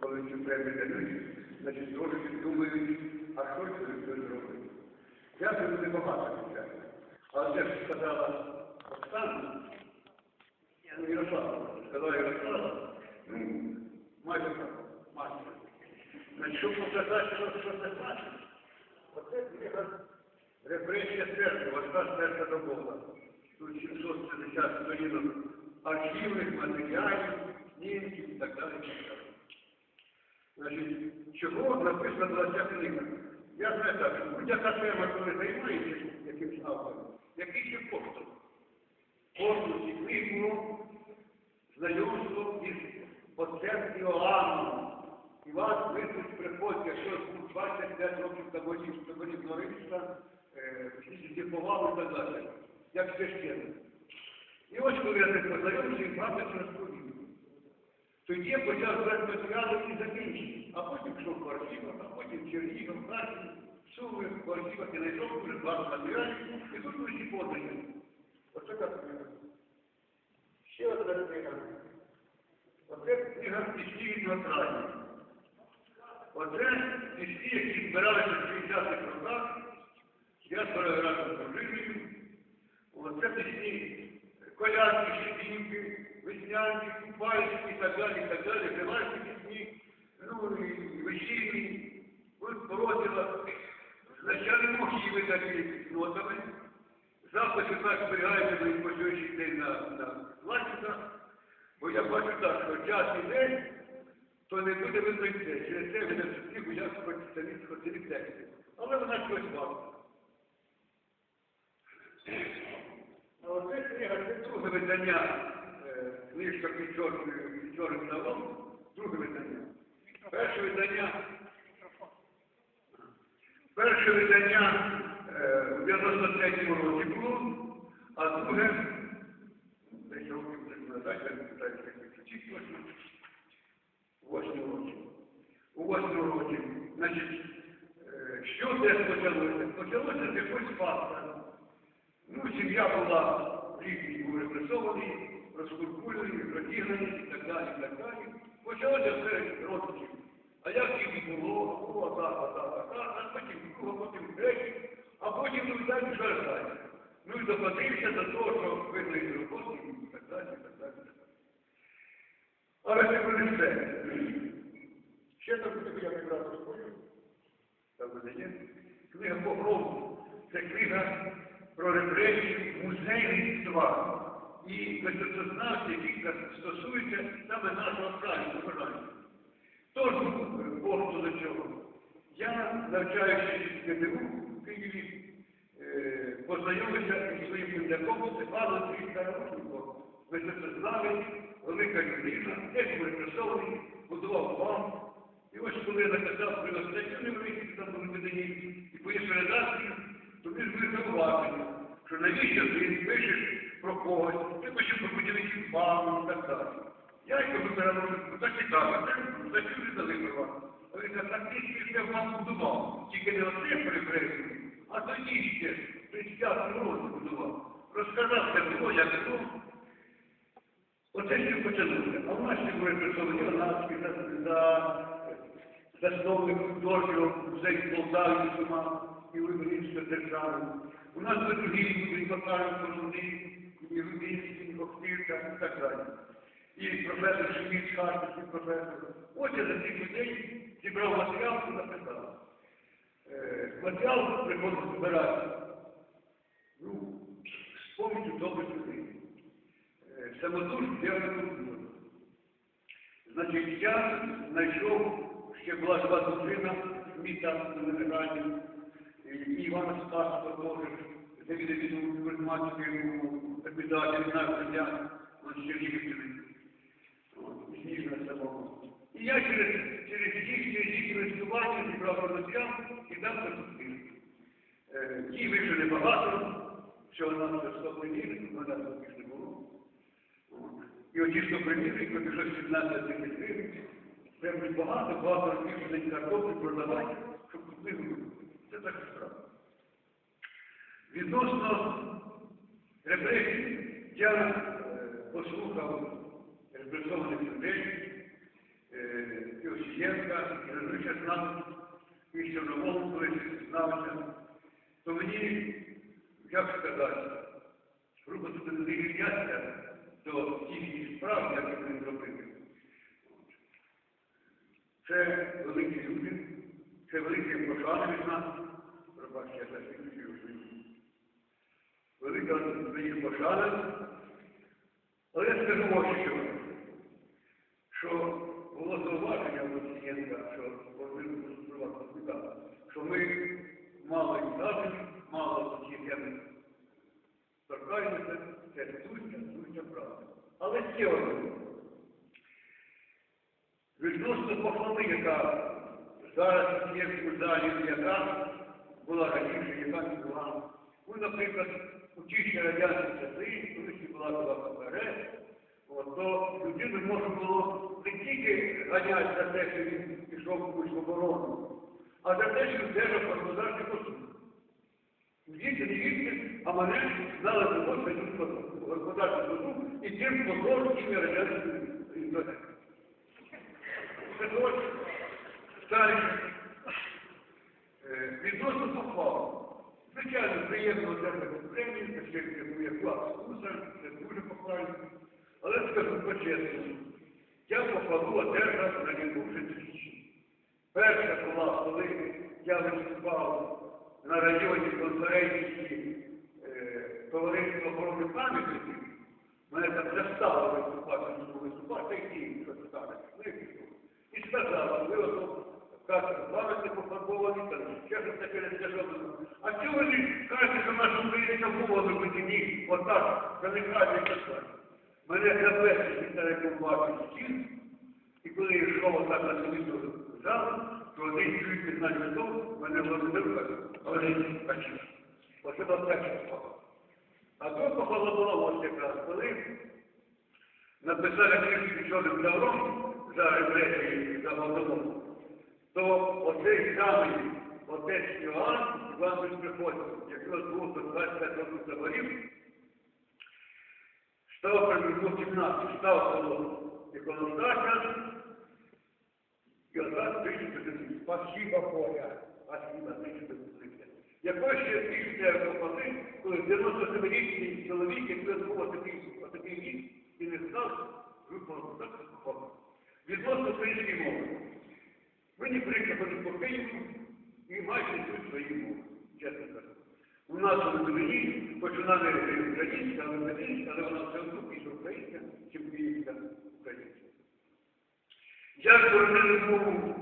коли цю премію дають, значить, трошки думають, а що це хтось робить. Я це не багато звичайно. Але те, що сказала Оксана, ну, Ярослава, сказала Ярослава, ну, майже так, майже. Значить, щоб показати, що, що це значить, оце книга Репресія церкви, важка церква до Бога. Тут 750 сторінок архівних матеріалів, знімків і так далі. І. Значить, чого написана була ця книга? Я знаю так, будь-яка тема, коли займається якимсь автором, який поштовх. Поштовх і книгу, знайомство із отцем Іоанном. І вас виходить приходить, якщо 25 років тому тобі Римська, всі повали і так далі, як священник. І ось коли я не познайомився, він правда розповів. Тоді почав брати матеріали і закінчив, а потім пішов по архівах, а потім Чернігів, Харків, Суми, по архівах я знайшов дуже багато матеріалів, і тут усі подані. Оце так книга. Ще одна книга. Оце книга пісні від Нотрання. Оце пісні, які збиралися в 60-х роках, я збираю разом з дружиною. Оце пісні колядки, щепінки, веснянки, купальські і так далі, і так далі, привальські пісні, ну і весільні, от породила, значали мохіви такі з нотами. Записи так зберігаються мені по сьогоднішній день на, на бо я бачу так, що час іде, то не буде видно. Через це видно книгу, я хоч самі хотіли тексти. Але вона щось варта. А оце книга, це друге видання книжка під чорним під друге видання. Перше видання, перше видання е, у 93-му році було, а друге, десь років у восьмому році. У восьмому році, значить, е, що де почалося? Почалося з якогось факта. Ну, сім'я була, рідні були розкуркулені, розігнані і так далі, і так далі. Почалося все родичів. А як їм було, було так, а так, а так, а потім друга, потім третій, а потім ну, вже далі. Ну і докотився до того, що із роботи, і так далі, і так далі, так. Але це буде все. Ще там книгу я не раз розповів. Там буде є. Книга Покрову. Це книга про репресію музейництва і мистецтвознавців, які стосуються саме нашого краю, Бажання. Тож, поводу до цього, я, навчаючись в в Києві, е, познайомився із своїм земляком Степаном Старушником, мистецтвознавець, велика людина, теж був репресований, будував банк. І ось коли я написав свою статтю невеличку, там були видані, і поїхав редакцію, то він були зауважені, що навіщо ти пишеш про когось, пишеш про будівництво банку і так далі. Я й кажу, переможу, так і так, за що не дали права. А він каже, так ж все банк будував, тільки не оце перекреслює, а тоді ще, 35 років будував. Розказав, це було, як було. Оце ще почалося. А в нас ще були за, за засновник художнього музею Полтави Сума і Виборівська держави. У нас були другі люди, Макаренко, І Рубінський, і так далі. І професор Шеміць, Харківський професор. Я за цих людей зібрав матеріал і написав. Е, матеріал приходить збирати. Ну, з помічю добрих людей. Е, Самодуш вірна культура. Значить, я знайшов, ще була жива дружина, Сміта Виноградів, і Івана Спасова теж, де він відомо інформацію, капіталі на життя, он Чернігівщини, Сніжна самого. І я через, через їх, через їх користування зібрав матеріал і дав запустив. Їй вийшло небагато, всього нам це 100 примірів, у мене таких не було. І оті 100 примірів, побіжав 17 тисяч гривень, прямо багато, багато років день картоплі продавати, щоб купили. Це така справа. Відносно репресій, я е, послухав репресованих людей, е, е, і Радуюча знав, і колись знався, то мені, як сказати, грубо тут не рівняться до їхніх справ, як вони зробили. Це великі люди, це великі пошани від нас. Пробачте, я так не чую свої. Велика їх пошана. Але я скажу ось що, що було зауваження у що вони приватно що ми мало і дати, мало теми торкаємося, це суття, суття правда. Але ще одне. Відносно похвали, яка зараз є в залі, яка була раніше, яка не була. Ну, наприклад, ті радянські часи, коли ще була була ПРС, то людину можна було не тільки ганяти за те, що він пішов в якусь оборону, а за те, що держав господарський посуд. Діти не їсти, а мене знали завод господарський посуд і тим позором ім'я радянської. Це ось старі е, відносно похвалу. Приємно отримати премію, це ще є клас вкуса, це дуже похвально. Але скажу по-чесному, я похвалу одержав на відбувши двічі. Перша була, коли я виступав на районі конференції е, товариства охорони пам'ятників, мене там заставили виступати, щоб виступати, і що стане. І сказали, ви ото кажете, пам'ятник пофарбований, там ще щось таке не. А чого ви кажете, що наша українська мова не потіні? Отак, це не кажуть казати. Мене запесли після бачив стін, і коли я йшов отак на телевізор зал, то один чують 15 років, мене благодарив, каже, але не бачив. Оце була перша справа. А друга похвала була ось якраз, коли написали книжку чорним тавром за репресії за Голодомор, то оцей самий отець Іоанн, Іван Приходько, який був до 25 років заболів, став примірну кімнату, став коло іконосташа, і отак тисячу десять. Спасибо, Коля. Спасибо, тисячу десять. Якось ще після похвали, коли 97-річний чоловік, який був отакий, отакий вік, і не знав, виповнив так. Відносно української мови. Мені приїхали по Києву і майже тут свої мови, чесно кажу. У нас у Литвині, хоч вона не українська, але українська, але вона все одно більше українська, чим київська українська. Я звернув мову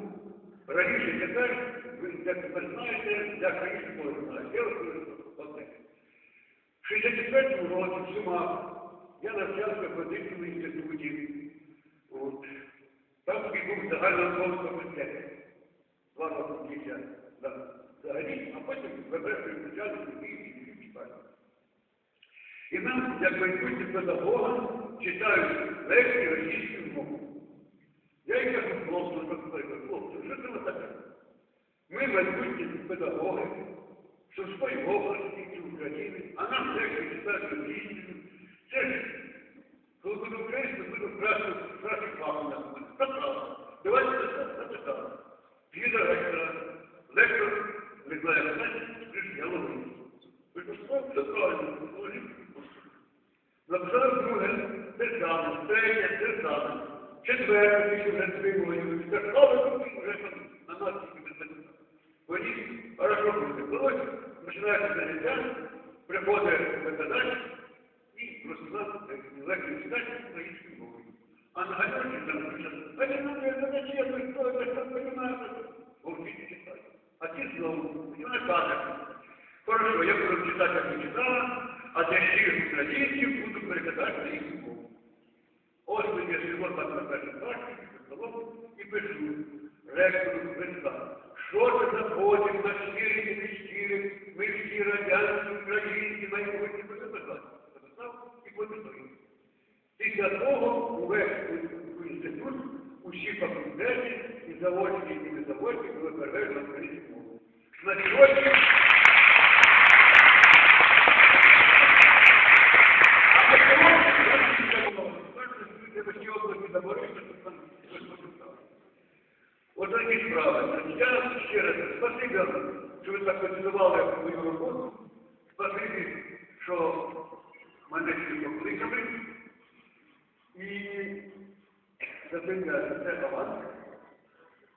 раніше тепер, ви тепер знаєте, раніше мови знаю. Я одне. В 64-му році в Сумах я навчався в медичному інституті. От. Там такий був загальнонауковий факультет. Два роки дівчат. Да. Взагалі, а потім включали другий і читали. І нам, як майбутні педагога, читають лекції російською мовою. Я їй кажу, хлопцю, хлопцю, що це ви таке? Ми майбутні педагоги, Сумської області і України, а нам лекції читають російською. Це ж, коли буде українською, буде краще, краще буде. Це правда. Давайте це зачитаємо. Піда ректора, лектор Миколай Олександрович, скажіть, я ловлю. Ви послухали, це правильно, ловлю. Написали друге, те третє, те. Четверте, що вже двигують. Сказали, що вже на нас тільки не запитали. Вони хорошо. Колось починається заняття, приходить викладач і розказав лекцію читати українською мовою. А на галерці там пишуть, а не надо, это зачем, вы что, это что понимаете? Вовчите читать. А ті знову, і вона каже, хорошо, я буду читати, як ви читала, а для щирих українців буду перекладати на їхню мову. Ось мені я живу так на першій партії, столом, і пишу ректору Христа. Що це за поділ на щирих Після того увесь інститут, усі факультети, і заводські, і не заводські, були переведені на українську мову. На сьогодні... А на я не знаю, так, що в області заборонено, що там щось почитали. Справи. Я ще раз спасибі, що ви так оцінували мою роботу. Спасибі, що мене сьогодні покликали. І запевняю, це аванс,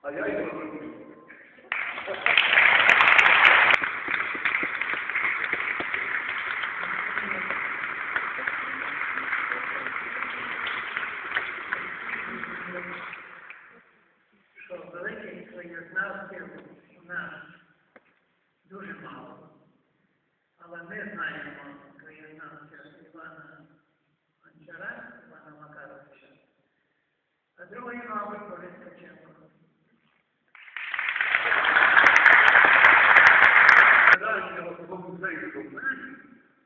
а я його зроблю. що великих краєзнавців у нас дуже мало. Але ми знаємо краєзнавця Івана Гончара, Івана Макаровича. А другий, мабуть, Борис Ткаченко.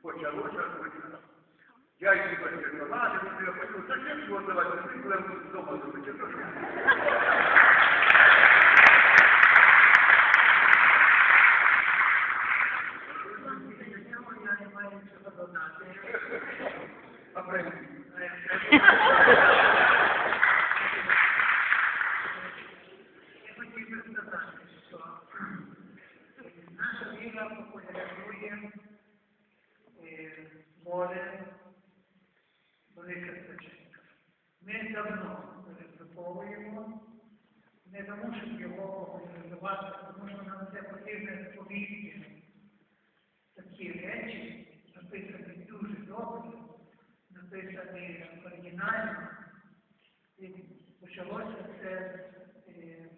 Почалося війна. Я їх патріотувати, я хочу, зачем його давати, будемо вдома робити, відпочинку. Ми давно переступовуємо, не тому, щоб його популяризувати, тому що нам це потрібне повітря. Такі речі написані дуже добре, написані оригінально. І почалося це. Е,